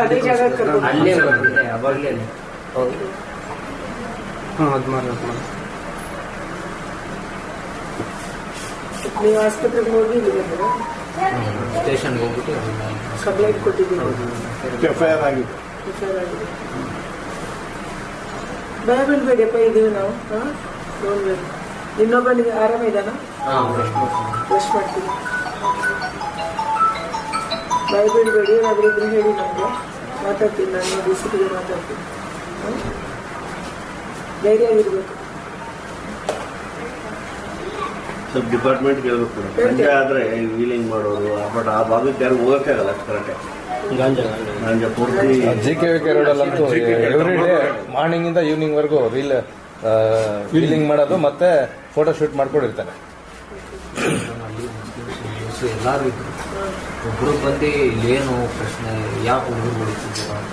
ಅದೇ ಜಾಗ ಕರ್ಕೊಂಡು ಅಲ್ಲೇ ಬಂದಿದೆ ಅವಾಗಲೇ ಹೌದು ಹಾಂ ಅದು ಮಾಡಿ ಅದು ಮಾಡಿ. ನೀವು ಆಸ್ಪತ್ರೆಗೆ ಹೋಗಿದ್ದೀವಿ ಸ್ಟೇಷನ್ಗೆ ಹೋಗ್ಬಿಟ್ಟು ಕಂಪ್ಲೇಂಟ್ ಕೊಟ್ಟಿದ್ದೀವಿ ಎಫ್ಐಆರ್ ಆಗಿದೆ. ಹುಷಾರಾಗಿದೆ ಭಯ ಬೀಳ್ಬೇಡಿಯಪ್ಪ ಇದೀವಿ ನಾವು ಹಾಂ? ನೋಡ್ಬೇಕು ಇನ್ನೊಬ್ಬನಿಗೆ ಆರಾಮ ಇದ್ದಾನ? ಮಾಡ್ತೀವಿ ಭಯ ಬೀಳ್ಬೇಡಿ ಏನಾದರೂ ಇದ್ರೆ ಹೇಳಿ ನನಗೆ ಮಾತಾಡ್ತೀನಿ ನಾನು ಡಿ ಸಿ ಪಿಗೆ ಮಾತಾಡ್ತೀನಿ ಧೈರ್ಯವಾಗಿರ್ಬೇಕು ಸ್ವಲ್ಪ ಡಿಪಾರ್ಟ್ಮೆಂಟ್ ಕೇಳಬೇಕು. ಸಂಜೆ ಆದ್ರೆ ವೀಲಿಂಗ್ ಮಾಡೋರು ಬಟ್ ಆ ಭಾಗಕ್ಕೆ ಯಾರು ಹೋಗಕ್ಕೆ ಆಗಲ್ಲ ಕರೆಕ್ಟ್ ನಂಗೆ ಪೂರ್ತಿ ಜಿ ಕೆ ವಿ ಕೆ ರೋಡಲ್ಲಂತೂ ಎವ್ರಿ ಡೇ ಮಾರ್ನಿಂಗ್ ಇಂದ ಈವ್ನಿಂಗ್ ವರೆಗೂ ರೀಲ್ ವೀಲಿಂಗ್ ಮಾಡೋದು ಮತ್ತೆ ಫೋಟೋ ಶೂಟ್ ಮಾಡ್ಕೊಂಡಿರ್ತಾರೆ. ಎಲ್ಲರೂ ಇದ್ರು ಒಬ್ರು ಬಂದು ಏನು ಪ್ರಶ್ನೆ ಯಾಕೆ ಹುಡುಗರು ಹೊಡಿತಿದ್ದೀರ ಅಂತ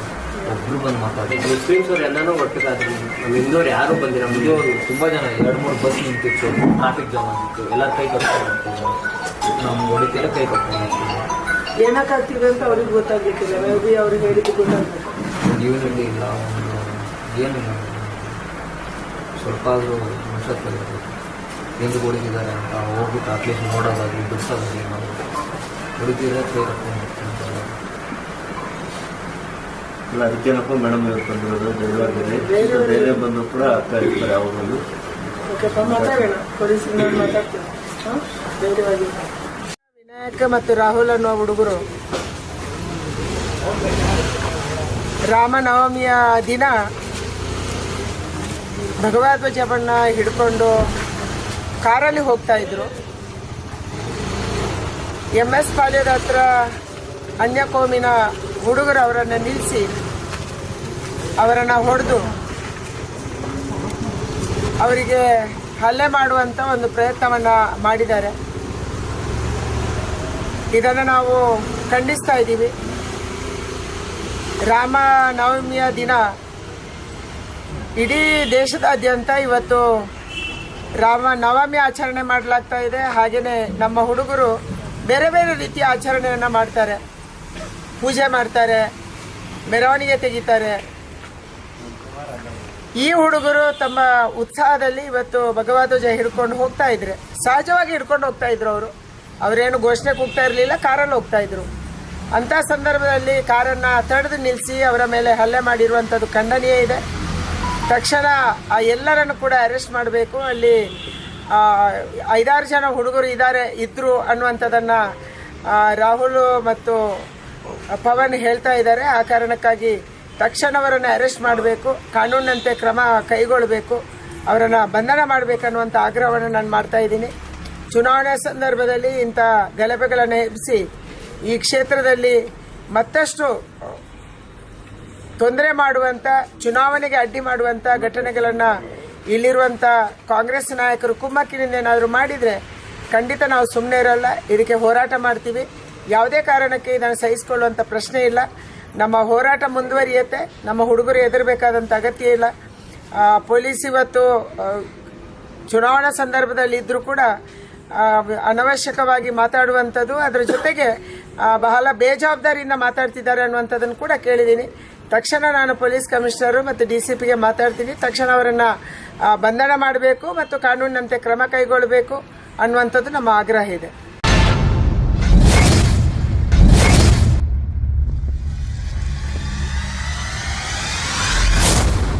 ಒಬ್ರು ಬಂದು ಮಾತಾಡಿದ್ರು ಮುಸ್ಲಿಮ್ಸ್ ಅವ್ರು ಎಲ್ಲನೂ ಒಟ್ಟಿಗಾದ್ರು. ನಮ್ಮ ಹಿಂದೂರು ಯಾರು ಬಂದಿಲ್ಲ. ಮುಂದೂರು ತುಂಬ ಜನ ಎರಡು ಮೂರು ಬಸ್ ನಿಂತಿತ್ತು. ಟ್ರಾಫಿಕ್ ಜಾಮ್ ಆಗಿತ್ತು. ಎಲ್ಲ ಕೈ ಕಟ್ಕೊಂಡು ನಮ್ಮ ಹೊಡಿತಿಲ್ಲ ಕೈ ಕಟ್ಕೊಂಡು ಏನಕ್ಕಾಗ್ತೀವಿ ಏನಕ್ಕಾಗ್ತಿದೆ ಅಂತ ಅವ್ರಿಗೆ ಗೊತ್ತಾಗ್ಲಿಕ್ಕಿಲ್ಲ. ಮೇ ಬಿ ಅವ್ರಿಗೆ ಹೇಳಿದ್ದು ಗೊತ್ತಾಗ್ಬೇಕು ಜೀವನದಲ್ಲಿ ಇಲ್ಲ ಒಂದು ಏನಿಲ್ಲ ಸ್ವಲ್ಪ ಆದರೂ ಮನುಷ್ಯತ್ವ ಎಂದು ಹೊಡಿತಿದ್ದಾರೆ ಅಂತ ಹೋಗ್ಬಿಟ್ಟು ಅಟ್ಲೀಸ್ಟ್ ನೋಡೋದಾಗಲಿ ಬಿಡಿಸೋದಾಗಲಿ ನಾವು ಹೊಡಿತಿದ್ರೆ ಕೈ ಕಟ್ಕೊಂಡು ಹೋಗ್ತಿರ್ತಾರೆ ಇಲ್ಲ ಅದಕ್ಕೇನಪ್ಪ ಮೇಡಮ್ ಇವ್ರು ಬಂದಿರೋದು ಡೆಲಿವರಿ ಬೇರೆ ಬಂದು ಕೂಡ ಆಗ್ತಾ ಇರ್ತಾರೆ ಅವರು ವಿನಾಯಕ ಮತ್ತು ರಾಹುಲ್ ಅನ್ನೋ ಹುಡುಗರು. ರಾಮನವಮಿಯ ದಿನ ಭಗವದ್ವಜವನ್ನ ಹಿಡ್ಕೊಂಡು ಕಾರಲ್ಲಿ ಹೋಗ್ತಾ ಇದ್ರು. ಎಂ ಎಸ್ ಪಾಳ್ಯದ ಹತ್ರ ಅನ್ಯಕೋಮಿನ ಹುಡುಗರು ಅವರನ್ನು ನಿಲ್ಲಿಸಿ ಅವರನ್ನು ಹೊಡೆದು ಅವರಿಗೆ ಹಲ್ಲೆ ಮಾಡುವಂತ ಒಂದು ಪ್ರಯತ್ನವನ್ನ ಮಾಡಿದ್ದಾರೆ. ಇದನ್ನು ನಾವು ಖಂಡಿಸ್ತಾ ಇದ್ದೀವಿ. ರಾಮ ನವಮಿಯ ದಿನ ಇಡೀ ದೇಶದಾದ್ಯಂತ ಇವತ್ತು ರಾಮ ನವಮಿ ಆಚರಣೆ ಮಾಡಲಾಗ್ತಾ ಇದೆ. ಹಾಗೆಯೇ ನಮ್ಮ ಹುಡುಗರು ಬೇರೆ ಬೇರೆ ರೀತಿಯ ಆಚರಣೆಯನ್ನು ಮಾಡ್ತಾರೆ. ಪೂಜೆ ಮಾಡ್ತಾರೆ, ಮೆರವಣಿಗೆ ತೆಗಿತಾರೆ. ಈ ಹುಡುಗರು ತಮ್ಮ ಉತ್ಸಾಹದಲ್ಲಿ ಇವತ್ತು ಭಗವಧ್ವಜ ಹಿಡ್ಕೊಂಡು ಹೋಗ್ತಾ ಇದ್ರೆ, ಸಹಜವಾಗಿ ಹಿಡ್ಕೊಂಡು ಹೋಗ್ತಾ ಇದ್ರು ಅವರು. ಅವರೇನು ಘೋಷಣೆ ಕೂಗ್ತಾ ಇರಲಿಲ್ಲ, ಕಾರಲ್ಲಿ ಹೋಗ್ತಾ ಇದ್ರು. ಅಂತ ಸಂದರ್ಭದಲ್ಲಿ ಕಾರನ್ನ ತಡೆದು ನಿಲ್ಲಿಸಿ ಅವರ ಮೇಲೆ ಹಲ್ಲೆ ಮಾಡಿರುವಂಥದ್ದು ಖಂಡನೀಯ ಇದೆ. ತಕ್ಷಣ ಆ ಎಲ್ಲರನ್ನು ಕೂಡ ಅರೆಸ್ಟ್ ಮಾಡಬೇಕು. ಅಲ್ಲಿ ಐದಾರು ಜನ ಹುಡುಗರು ಇದ್ದಾರೆ, ಇದ್ರು ಅನ್ನುವಂಥದ್ದನ್ನು ರಾಹುಲ್ ಮತ್ತು ಪವನ್ ಹೇಳ್ತಾ ಇದ್ದಾರೆ. ಆ ಕಾರಣಕ್ಕಾಗಿ ತಕ್ಷಣ ಅವರನ್ನು ಅರೆಸ್ಟ್ ಮಾಡಬೇಕು. ಕಾನೂನಂತೆ ಕ್ರಮ ಕೈಗೊಳ್ಳಬೇಕು ಅವರನ್ನು ಬಂಧನ ಮಾಡಬೇಕನ್ನುವಂಥ ಆಗ್ರಹವನ್ನು ನಾನು ಮಾಡ್ತಾ ಇದ್ದೀನಿ. ಚುನಾವಣೆ ಸಂದರ್ಭದಲ್ಲಿ ಇಂಥ ಗಲಭೆಗಳನ್ನು ಎಬ್ಬಿಸಿ ಈ ಕ್ಷೇತ್ರದಲ್ಲಿ ಮತ್ತಷ್ಟು ತೊಂದರೆ ಮಾಡುವಂಥ ಚುನಾವಣೆಗೆ ಅಡ್ಡಿ ಮಾಡುವಂಥ ಘಟನೆಗಳನ್ನು ಇಲ್ಲಿರುವಂಥ ಕಾಂಗ್ರೆಸ್ ನಾಯಕರು ಕುಮ್ಮಕ್ಕಿನಿಂದ ಏನಾದರೂ ಮಾಡಿದರೆ ಖಂಡಿತ ನಾವು ಸುಮ್ಮನೆ ಇರಲ್ಲ, ಇದಕ್ಕೆ ಹೋರಾಟ ಮಾಡ್ತೀವಿ. ಯಾವುದೇ ಕಾರಣಕ್ಕೆ ಇದನ್ನು ಸಹಿಸಿಕೊಳ್ಳುವಂತ ಪ್ರಶ್ನೆ ಇಲ್ಲ. ನಮ್ಮ ಹೋರಾಟ ಮುಂದುವರಿಯುತ್ತೆ, ನಮ್ಮ ಹುಡುಗರು ಎದುರಬೇಕಾದಂಥ ಅಗತ್ಯ ಇಲ್ಲ. ಪೊಲೀಸ್ ಇವತ್ತು ಚುನಾವಣಾ ಸಂದರ್ಭದಲ್ಲಿ ಇದ್ರೂ ಕೂಡ ಅನವಶ್ಯಕವಾಗಿ ಮಾತಾಡುವಂಥದ್ದು ಅದರ ಜೊತೆಗೆ ಬಹಳ ಬೇಜವಾಬ್ದಾರಿಯಿಂದ ಮಾತಾಡ್ತಿದ್ದಾರೆ ಅನ್ನುವಂಥದ್ದನ್ನು ಕೂಡ ಕೇಳಿದ್ದೀನಿ. ತಕ್ಷಣ ನಾನು ಪೊಲೀಸ್ ಕಮಿಷನರು ಮತ್ತು ಡಿ ಸಿ ಪಿಗೆ ಮಾತಾಡ್ತೀನಿ. ತಕ್ಷಣ ಅವರನ್ನು ಬಂಧನ ಮಾಡಬೇಕು ಮತ್ತು ಕಾನೂನಿನಂತೆ ಕ್ರಮ ಕೈಗೊಳ್ಳಬೇಕು ಅನ್ನುವಂಥದ್ದು ನಮ್ಮ ಆಗ್ರಹ ಇದೆ.